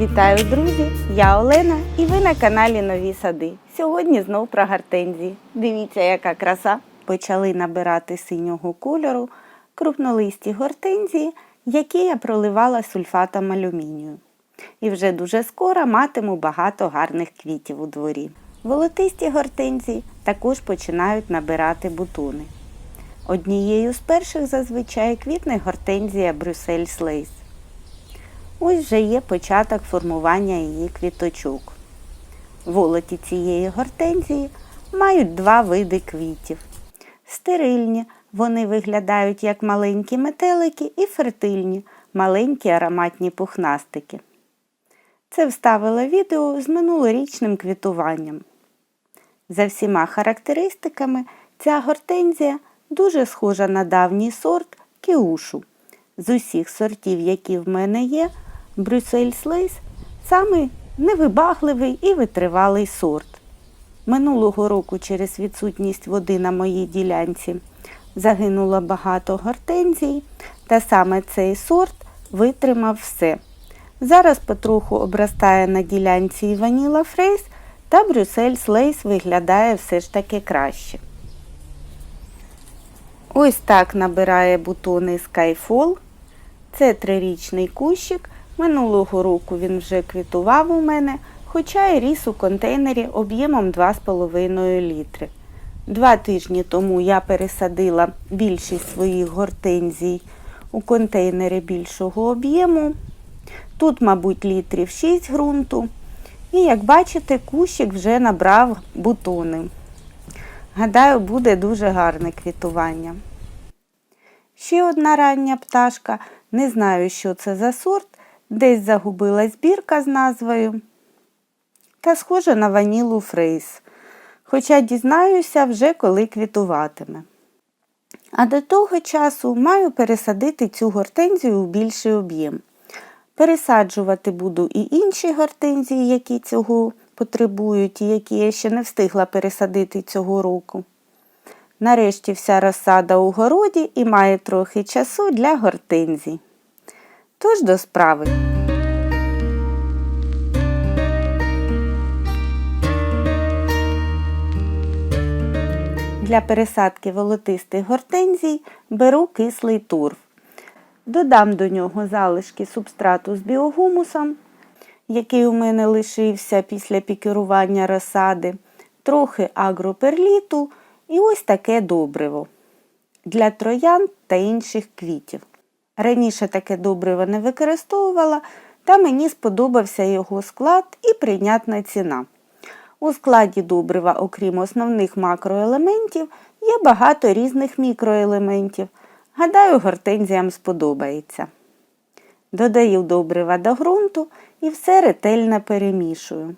Вітаю, друзі! Я Олена і ви на каналі Нові Сади. Сьогодні знов про гортензії. Дивіться, яка краса! Почали набирати синього кольору крупнолисті гортензії, які я проливала сульфатом алюмінію. І вже дуже скоро матиму багато гарних квітів у дворі. Волотисті гортензії також починають набирати бутони. Однією з перших зазвичай квітне гортензія Брюссель Слейс. Ось вже є початок формування її квіточок. Волоті цієї гортензії мають два види квітів. Стерильні, вони виглядають як маленькі метелики, і фертильні, маленькі ароматні пухнастики. Це вставила відео з минулорічним квітуванням. За всіма характеристиками, ця гортензія дуже схожа на давній сорт кіушу. З усіх сортів, які в мене є, Брюссель Слейс самий невибагливий і витривалий сорт. Минулого року через відсутність води на моїй ділянці загинуло багато гортензій, та саме цей сорт витримав все. Зараз потроху обростає на ділянці і ваніла фрейс, та Брюссель Слейс виглядає все ж таки краще. Ось так набирає бутони Skyfall. Це трирічний кущик. Минулого року він вже квітував у мене, хоча й ріс у контейнері об'ємом 2,5 літри. Два тижні тому я пересадила більшість своїх гортензій у контейнери більшого об'єму. Тут, мабуть, літрів 6 ґрунту. І, як бачите, кущик вже набрав бутони. Гадаю, буде дуже гарне квітування. Ще одна рання пташка, не знаю, що це за сорт, десь загубила збірка з назвою. Та схожа на ванілу фрейс, хоча дізнаюся вже коли квітуватиме. А до того часу маю пересадити цю гортензію у більший об'єм. Пересаджувати буду і інші гортензії, які цього потребують, і які я ще не встигла пересадити цього року. Нарешті вся розсада у городі і має трохи часу для гортензій. Тож до справи. Для пересадки волотистих гортензій беру кислий турф. Додам до нього залишки субстрату з біогумусом, який у мене лишився після пікерування розсади, трохи агроперліту і ось таке добриво для троян та інших квітів. Раніше таке добриво не використовувала, та мені сподобався його склад і прийнятна ціна. У складі добрива, окрім основних макроелементів, є багато різних мікроелементів. Гадаю, гортензіям сподобається. Додаю добрива до ґрунту і все ретельно перемішую.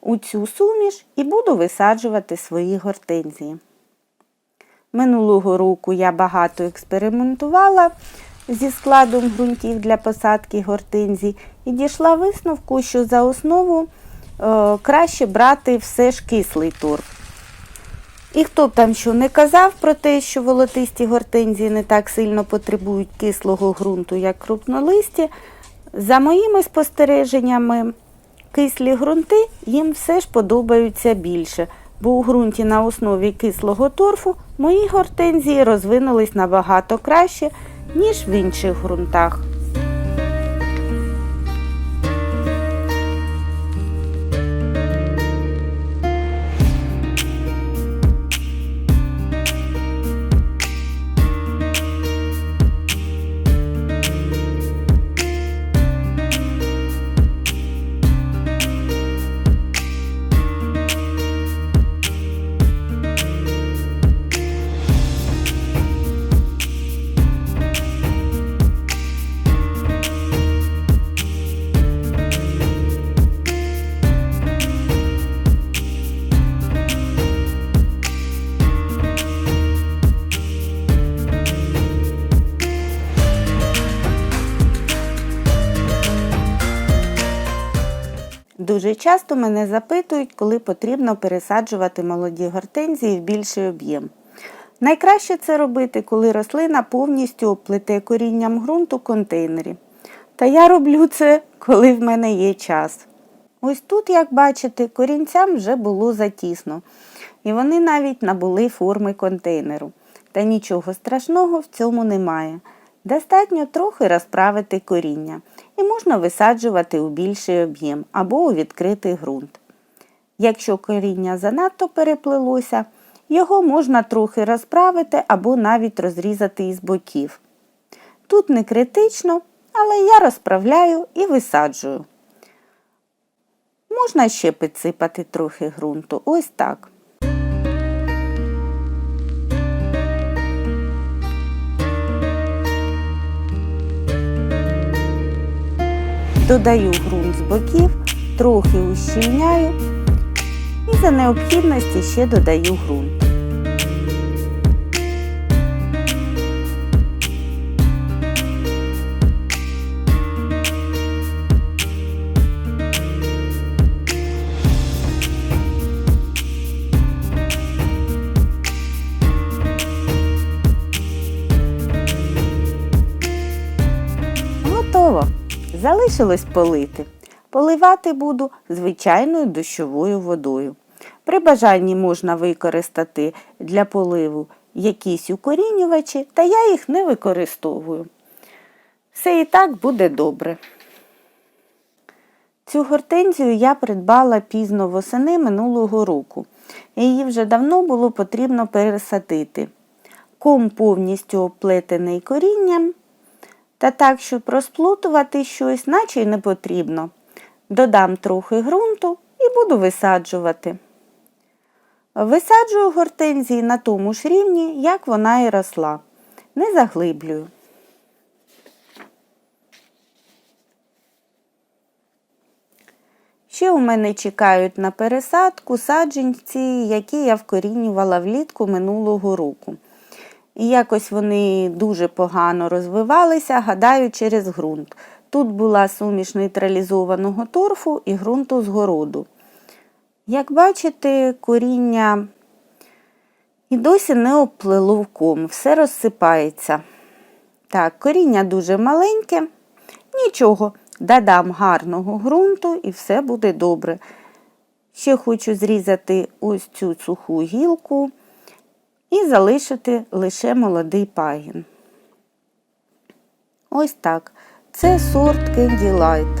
У цю суміш і буду висаджувати свої гортензії. Минулого року я багато експериментувала зі складом ґрунтів для посадки гортензій і дійшла висновку, що за основу е, краще брати все ж кислий торф. І хто б там що не казав про те, що волотисті гортензії не так сильно потребують кислого ґрунту, як крупнолисті, за моїми спостереженнями, кислі ґрунти їм все ж подобаються більше, бо у ґрунті на основі кислого торфу мої гортензії розвинулись набагато краще, ніж в інших ґрунтах. Дуже часто мене запитують, коли потрібно пересаджувати молоді гортензії в більший об'єм. Найкраще це робити, коли рослина повністю оплете корінням ґрунту контейнері. Та я роблю це, коли в мене є час. Ось тут, як бачите, корінцям вже було затісно, і вони навіть набули форми контейнеру. Та нічого страшного в цьому немає. Достатньо трохи розправити коріння і можна висаджувати у більший об'єм або у відкритий ґрунт. Якщо коріння занадто переплилося, його можна трохи розправити або навіть розрізати із боків. Тут не критично, але я розправляю і висаджую. Можна ще підсипати трохи ґрунту. Ось так. Додаю ґрунт з боків, трохи ущільняю і за необхідності ще додаю ґрунт. Залишилось полити. Поливати буду звичайною дощовою водою. При бажанні можна використати для поливу якісь укорінювачі, та я їх не використовую. Все і так буде добре. Цю гортензію я придбала пізно восени минулого року. Її вже давно було потрібно пересадити. Ком повністю оплетений корінням, та так, щоб розплутувати щось, наче й не потрібно. Додам трохи ґрунту і буду висаджувати. Висаджую гортензії на тому ж рівні, як вона і росла. Не заглиблюю. Ще у мене чекають на пересадку саджанці, які я вкорінювала влітку минулого року. І якось вони дуже погано розвивалися, гадаю, через ґрунт. Тут була суміш нейтралізованого торфу і ґрунту з городу. Як бачите, коріння і досі не оплило в ком, все розсипається. Так, коріння дуже маленьке, нічого, додам гарного ґрунту і все буде добре. Ще хочу зрізати ось цю суху гілку і залишити лише молодий пагін. Ось так. Це сорт Candy Light.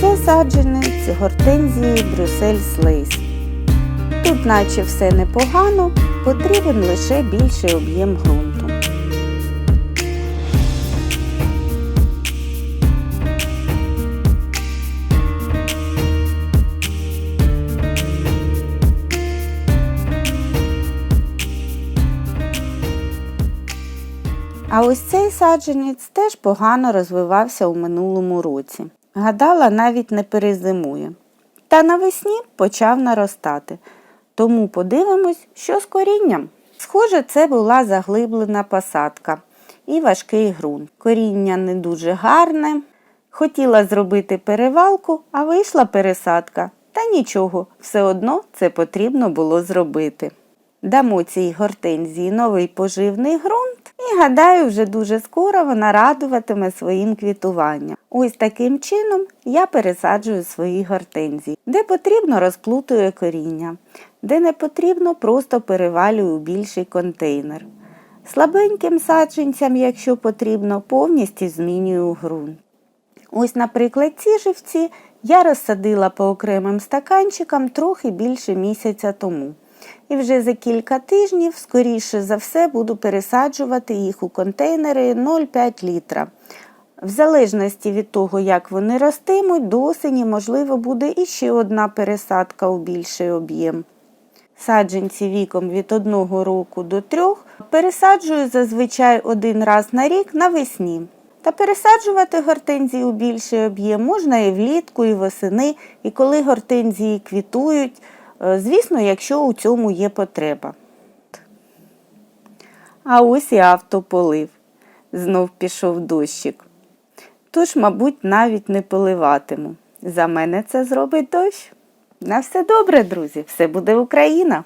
Це саджанець гортензії Брюссель Слейс. Тут наче все непогано, потрібен лише більший об'єм ґрунту. А ось цей саджанець теж погано розвивався у минулому році. Гадала, навіть не перезимує. Та навесні почав наростати. Тому подивимось, що з корінням. Схоже, це була заглиблена посадка і важкий ґрунт. Коріння не дуже гарне. Хотіла зробити перевалку, а вийшла пересадка. Та нічого, все одно це потрібно було зробити. Дамо цій гортензії новий поживний ґрунт і гадаю, вже дуже скоро вона радуватиме своїм квітуванням. Ось таким чином я пересаджую свої гортензії. Де потрібно, розплутую коріння, де не потрібно, просто перевалюю більший контейнер. Слабеньким саджанцям, якщо потрібно, повністю змінюю ґрунт. Ось, наприклад, ці живці я розсадила по окремим стаканчикам трохи більше місяця тому. І вже за кілька тижнів, скоріше за все, буду пересаджувати їх у контейнери 0,5 літра. В залежності від того, як вони ростимуть, до осені, можливо, буде іще одна пересадка у більший об'єм. Саджанці віком від 1 року до 3 пересаджую зазвичай один раз на рік навесні. Та пересаджувати гортензії у більший об'єм можна і влітку, і восени, і коли гортензії квітують. Е, Звісно, якщо у цьому є потреба. А ось і автополив. Знов пішов дощик. тож, мабуть, навіть не поливатиму. За мене це зробить дощ. На все добре, друзі, все буде Україна!